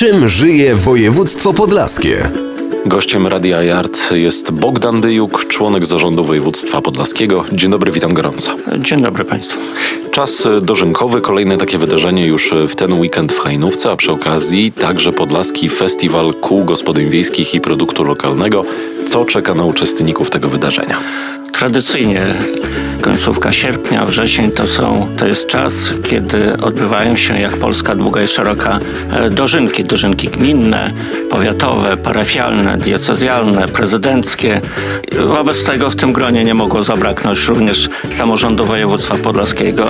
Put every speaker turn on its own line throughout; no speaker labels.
Czym żyje województwo podlaskie?
Gościem Radia Yard jest Bogdan Dyjuk, członek zarządu województwa podlaskiego. Dzień dobry, witam gorąco.
Dzień dobry Państwu.
Czas dożynkowy, kolejne takie wydarzenie już w ten weekend w Hajnówce, a przy okazji także Podlaski Festiwal Kół Gospodyń Wiejskich i Produktu Lokalnego. Co czeka na uczestników tego wydarzenia?
Tradycyjnie końcówka sierpnia, wrzesień to, są, to jest czas, kiedy odbywają się jak Polska długa i szeroka e, dożynki. Dożynki gminne, powiatowe, parafialne, diecezjalne, prezydenckie. Wobec tego w tym gronie nie mogło zabraknąć również samorządu województwa podlaskiego,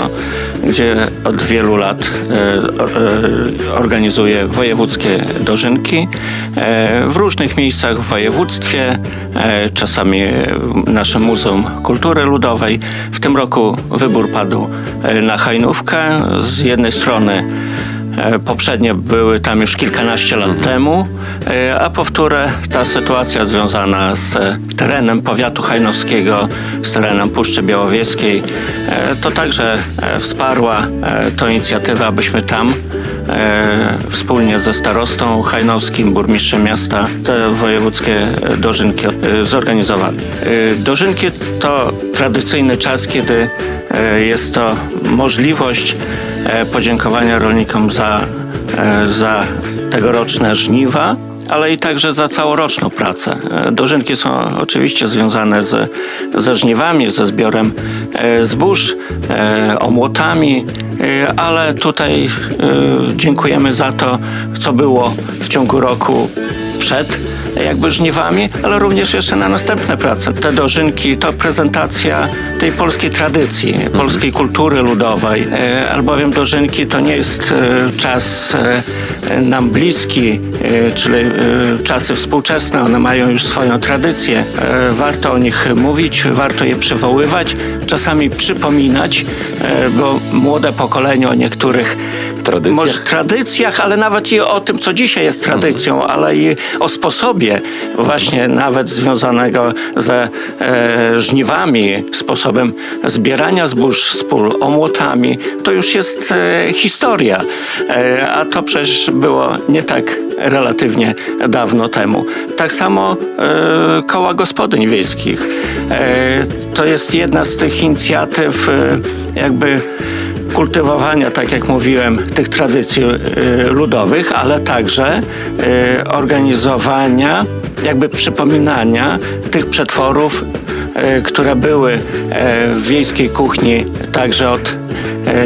gdzie od wielu lat e, e, organizuje wojewódzkie dożynki w różnych miejscach w województwie, czasami w naszym Muzeum Kultury Ludowej. W tym roku wybór padł e, na Hajnówkę. Z jednej strony e, poprzednie były tam już kilkanaście lat temu, e, a powtórę ta sytuacja związana z terenem powiatu hajnowskiego, z terenem Puszczy Białowieskiej, to także wsparła tą inicjatywę, abyśmy tam e, wspólnie ze starostą hajnowskim, burmistrzem miasta te wojewódzkie dożynki e, zorganizowali. E, Dożynki to tradycyjny czas, kiedy e, jest to możliwość e, podziękowania rolnikom za, e, za tegoroczne żniwa, ale i także za całoroczną pracę. E, Dożynki są oczywiście związane z, ze żniwami, ze zbiorem e, zbóż, e, omłotami, ale tutaj dziękujemy za to, co było w ciągu roku przed jakby żniwami, ale również jeszcze na następne prace. Te dożynki to prezentacja tej polskiej tradycji, polskiej kultury ludowej, e, albowiem dożynki to nie jest e, czas e, nam bliski, czyli czasy współczesne, one mają już swoją tradycję. Warto o nich mówić, warto je przywoływać, czasami przypominać, bo młode pokolenie o niektórych
Tradycjach?
może tradycjach, ale nawet i o tym, co dzisiaj jest tradycją, ale i o sposobie właśnie nawet związanego ze e, żniwami, sposobem zbierania zbóż z pól, omłotami. To już jest e, historia, e, a to przecież było nie tak relatywnie dawno temu. Tak samo e, koła gospodyń wiejskich. E, to jest jedna z tych inicjatyw e, jakby kultywowania, tak jak mówiłem, tych tradycji y, ludowych, ale także y, organizowania, jakby przypominania tych przetworów, y, które były w wiejskiej kuchni także od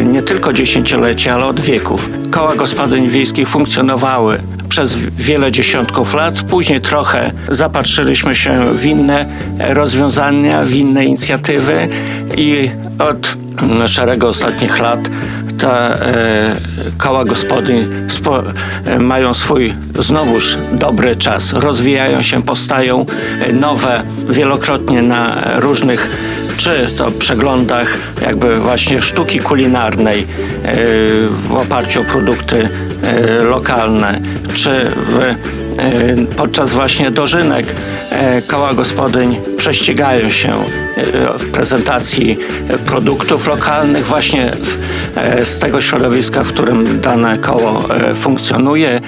nie tylko dziesięcioleci, ale od wieków. Koła gospodyń wiejskich funkcjonowały przez wiele dziesiątków lat. Później trochę zapatrzyliśmy się w inne rozwiązania, w inne inicjatywy i od szeregu ostatnich lat te e, koła gospodyń spo, e, mają swój znowuż dobry czas. Rozwijają się, powstają e, nowe wielokrotnie na różnych czy to przeglądach jakby właśnie sztuki kulinarnej w oparciu o produkty lokalne, czy w podczas właśnie dożynek koła gospodyń prześcigają się w prezentacji e, produktów lokalnych właśnie e, z tego środowiska, w którym dane koło e, funkcjonuje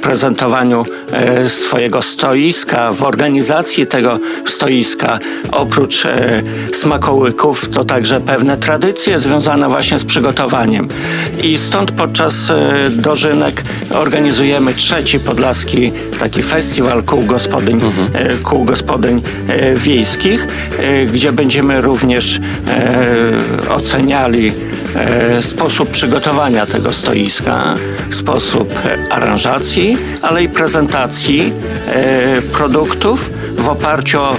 prezentowaniu e, swojego stoiska, w organizacji tego stoiska, oprócz e, smakołyków, to także pewne tradycje związane właśnie z przygotowaniem. I stąd podczas e, dożynek organizujemy trzeci podlaski taki festiwal kół gospodyń, e, kół gospodyń wiejskich, gdzie będziemy również oceniali sposób przygotowania tego stoiska, sposób e, ale i prezentacji e, produktów w oparciu o e,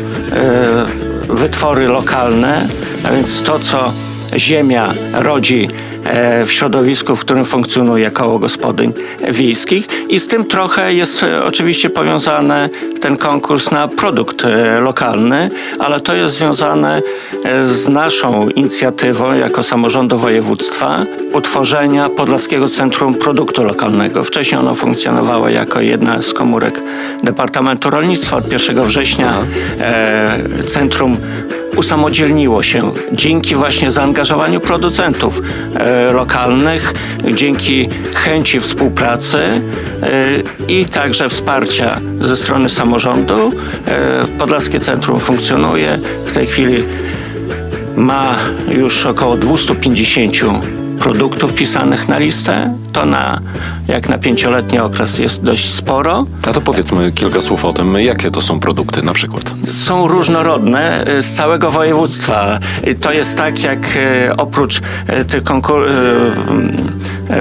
wytwory lokalne, a więc to, co ziemia rodzi w środowisku, w którym funkcjonuje koło gospodyń wiejskich i z tym trochę jest e, oczywiście powiązany ten konkurs na produkt e, lokalny, ale to jest związane e, z naszą inicjatywą jako samorządu województwa utworzenia Podlaskiego Centrum Produktu Lokalnego. Wcześniej ono funkcjonowało jako jedna z komórek Departamentu Rolnictwa od 1 września. E, centrum usamodzielniło się dzięki właśnie zaangażowaniu producentów e, lokalnych, dzięki chęci współpracy e, i także wsparcia ze strony samorządu. E, Podlaskie Centrum funkcjonuje. W tej chwili ma już około 250 produktów wpisanych na listę. To na, jak na pięcioletni okres jest dość sporo.
A to powiedzmy kilka słów o tym, jakie to są produkty na przykład.
Są różnorodne y, z całego województwa. Y, To jest tak, jak y, oprócz tych konkur- y,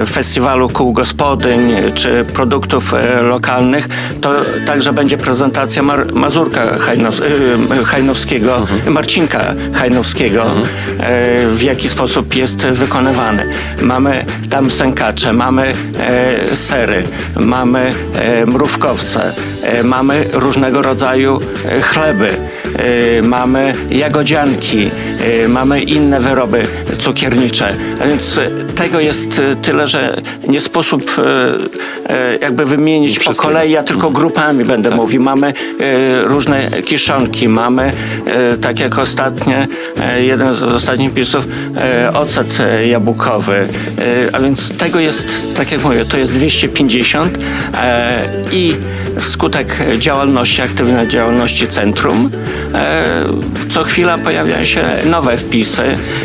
festiwalu kół gospodyń czy produktów y, lokalnych, to także będzie prezentacja Mar- Mazurka Hajnows- y, Hajnowskiego, Marcinka Hajnowskiego, y, w jaki sposób jest wykonywany. Mamy tam sękacze, mamy e, sery, mamy e, mrówkowce, e, mamy różnego rodzaju e, chleby, e, mamy jagodzianki, e, mamy inne wyroby cukiernicze. A więc e, tego jest e, tyle, że nie sposób e, e, jakby wymienić po kolei, ja tylko grupami będę mówił. Mamy e, różne kiszonki, mamy e, tak jak ostatnie, e, jeden z ostatnich pisów, e, ocet e, jabłkowy. E, a więc tego jest, tak jak mówię, to jest 250 e, i wskutek działalności, aktywnej działalności centrum, e, co chwila pojawiają się nowe wpisy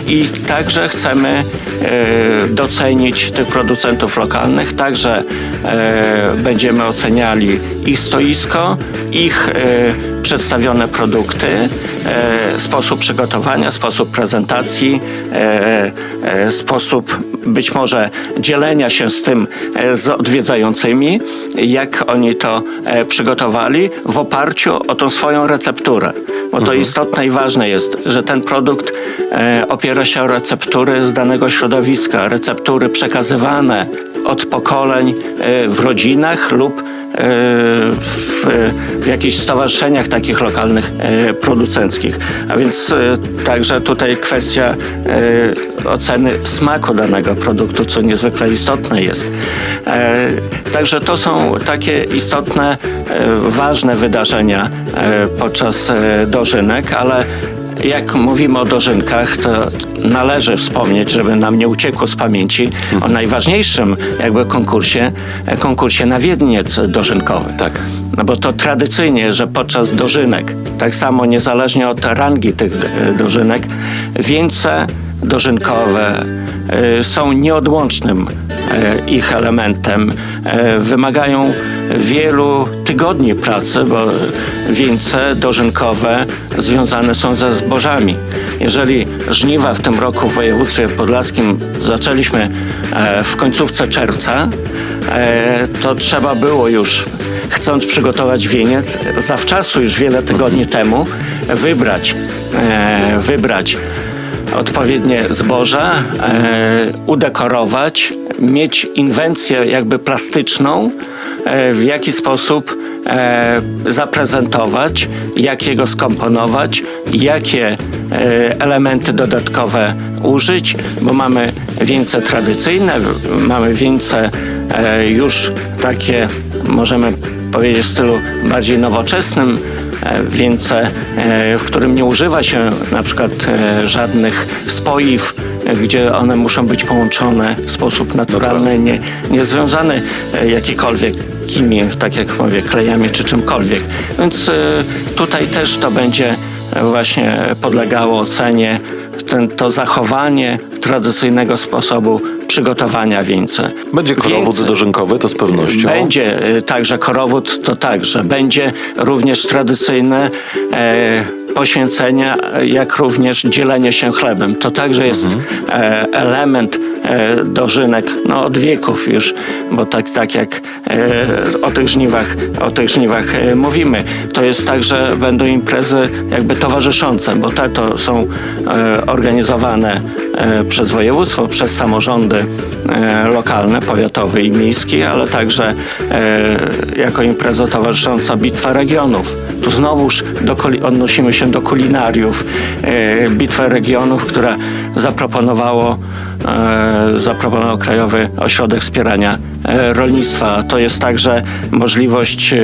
i także chcemy e, docenić tych producentów lokalnych, także e, będziemy oceniali ich stoisko, ich e, przedstawione produkty, e, sposób przygotowania, sposób prezentacji, e, e, sposób być może dzielenia się z tym e, z odwiedzającymi, jak oni to e, przygotowali w oparciu o tą swoją recepturę. Bo to istotne i ważne jest, że ten produkt e, opiera się o receptury z danego środowiska, receptury przekazywane od pokoleń e, w rodzinach lub e, w, w jakichś stowarzyszeniach takich lokalnych e, producenckich. A więc e, także tutaj kwestia e, oceny smaku danego produktu, co niezwykle istotne jest. E, Także to są takie istotne, e, ważne wydarzenia e, podczas e, dożynek, ale jak mówimy o dożynkach, to należy wspomnieć, żeby nam nie uciekło z pamięci o najważniejszym jakby konkursie, konkursie na Wiedniec dożynkowy.
Tak.
No bo to tradycyjnie, że podczas dożynek, tak samo niezależnie od rangi tych e, dożynek, wieńce dożynkowe e, są nieodłącznym e, ich elementem. Wymagają wielu tygodni pracy, bo wieńce dożynkowe związane są ze zbożami. Jeżeli żniwa w tym roku w województwie podlaskim zaczęliśmy e, w końcówce czerwca, e, to trzeba było już chcąc przygotować wieniec, zawczasu już wiele tygodni temu wybrać, e, wybrać odpowiednie zboża, e, udekorować, mieć inwencję jakby plastyczną, e, w jaki sposób e, zaprezentować, jak jego skomponować, jakie elementy dodatkowe użyć, bo mamy wieńce tradycyjne, mamy wieńce już takie, możemy powiedzieć w stylu bardziej nowoczesnym, e, wieńce, e, w którym nie używa się na przykład e, żadnych spoiw, gdzie one muszą być połączone w sposób naturalny, nie, nie związany jakikolwiek kimi, tak jak mówię, klejami czy czymkolwiek. Więc tutaj też to będzie właśnie podlegało ocenie ten, to zachowanie tradycyjnego sposobu przygotowania wieńca.
Będzie korowód
Wieńce-
dożynkowy, to z pewnością.
będzie y, także korowód, to także. Będzie również tradycyjne e, poświęcenia, jak również dzielenie się chlebem. To także jest e, element e, dożynek no, od wieków już, bo tak, tak jak e, o tych żniwach, o tych żniwach e, mówimy. To jest tak, że będą imprezy jakby towarzyszące, bo te to są e, organizowane przez województwo, przez samorządy e, lokalne, powiatowy i miejski, ale także e, jako impreza towarzysząca Bitwa Regionów. Tu znowuż odnosimy się do kulinariów. E, Bitwę Regionów, która zaproponowało, e, zaproponował Krajowy Ośrodek Wspierania e, Rolnictwa. To jest także możliwość e,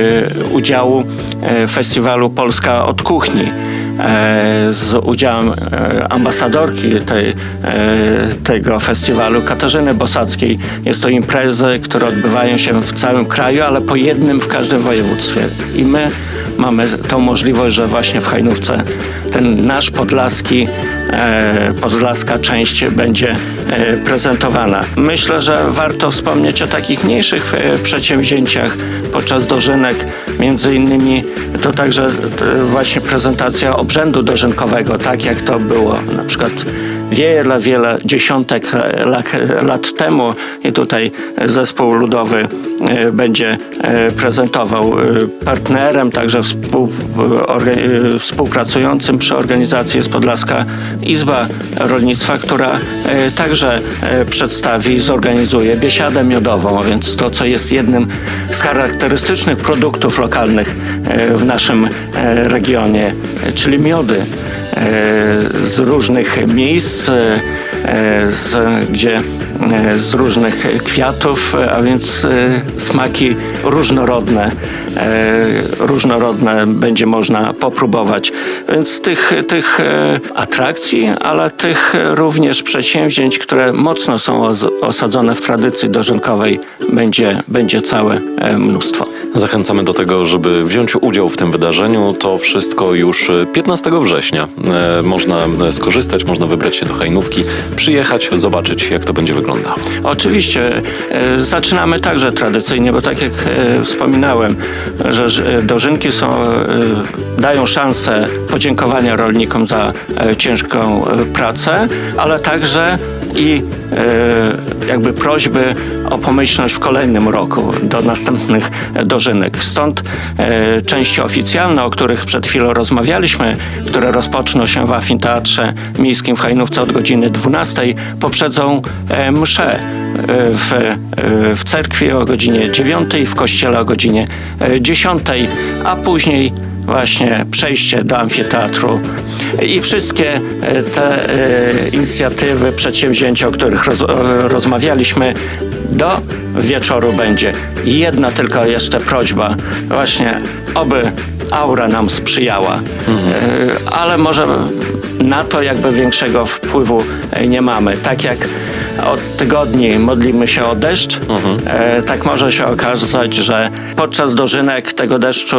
udziału e, festiwalu Polska od Kuchni. E, z udziałem e, ambasadorki tej, e, tego festiwalu, Katarzyny Bosackiej. Jest to imprezy, które odbywają się w całym kraju, ale po jednym w każdym województwie. I my mamy tą możliwość, że właśnie w Hajnówce ten nasz podlaski, podlaska część będzie e, prezentowana. Myślę, że warto wspomnieć o takich mniejszych e, przedsięwzięciach podczas dożynek. Między innymi to także e, właśnie prezentacja obrzędu dożynkowego, tak jak to było na przykład wiele, wiele dziesiątek lat, temu i tutaj zespół ludowy e, będzie e, prezentował e, partnerem, także współpracującym przy organizacji jest Podlaska Izba Rolnictwa, która także przedstawi i zorganizuje biesiadę miodową, a więc to, co jest jednym z charakterystycznych produktów lokalnych w naszym regionie, czyli miody z różnych miejsc, e, z, gdzie e, z różnych kwiatów, e, a więc e, smaki różnorodne, e, różnorodne będzie można popróbować. Więc tych, tych e, atrakcji, ale tych również przedsięwzięć, które mocno są os- osadzone w tradycji dożynkowej, będzie, będzie całe e, mnóstwo.
Zachęcamy do tego, żeby wziąć udział w tym wydarzeniu. To wszystko już 15 września. E, Można e, skorzystać, można wybrać się do Hajnówki, przyjechać, zobaczyć jak to będzie wyglądało.
Oczywiście e, zaczynamy także tradycyjnie, bo tak jak e, wspominałem, że dożynki są, e, dają szansę podziękowania rolnikom za e, ciężką e, pracę, ale także i e, jakby prośby o pomyślność w kolejnym roku do następnych dożynek. Stąd e, części oficjalne, o których przed chwilą rozmawialiśmy, które rozpoczną się w Afin-Teatrze Miejskim w Hajnówce od godziny 12, poprzedzą e, msze w, w cerkwi o godzinie 9, w kościele o godzinie e, 10, a później właśnie przejście do amfiteatru i wszystkie e, te e, inicjatywy, przedsięwzięcia, o których roz, e, rozmawialiśmy, do wieczoru będzie. I Jedna tylko jeszcze prośba, właśnie oby aura nam sprzyjała, E, ale może na to jakby większego wpływu nie mamy. Tak jak od tygodni modlimy się o deszcz, e, tak może się okazać, że podczas dożynek tego deszczu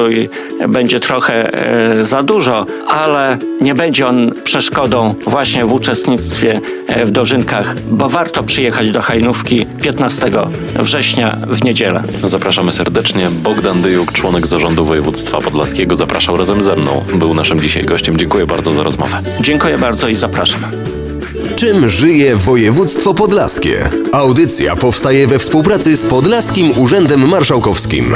będzie trochę e, za dużo, ale nie będzie on przeszkodą właśnie w uczestnictwie e, w dożynkach, bo warto przyjechać do Hajnówki 15 września w niedzielę.
Zapraszamy serdecznie. Bogdan Dyjuk, członek zarządu województwa podlaskiego, zapraszał razem ze mną. Był naszym dzisiaj gościem. Dziękuję bardzo za rozmowę.
Dziękuję bardzo i zapraszam.
Czym żyje województwo podlaskie? Audycja powstaje we współpracy z Podlaskim Urzędem Marszałkowskim.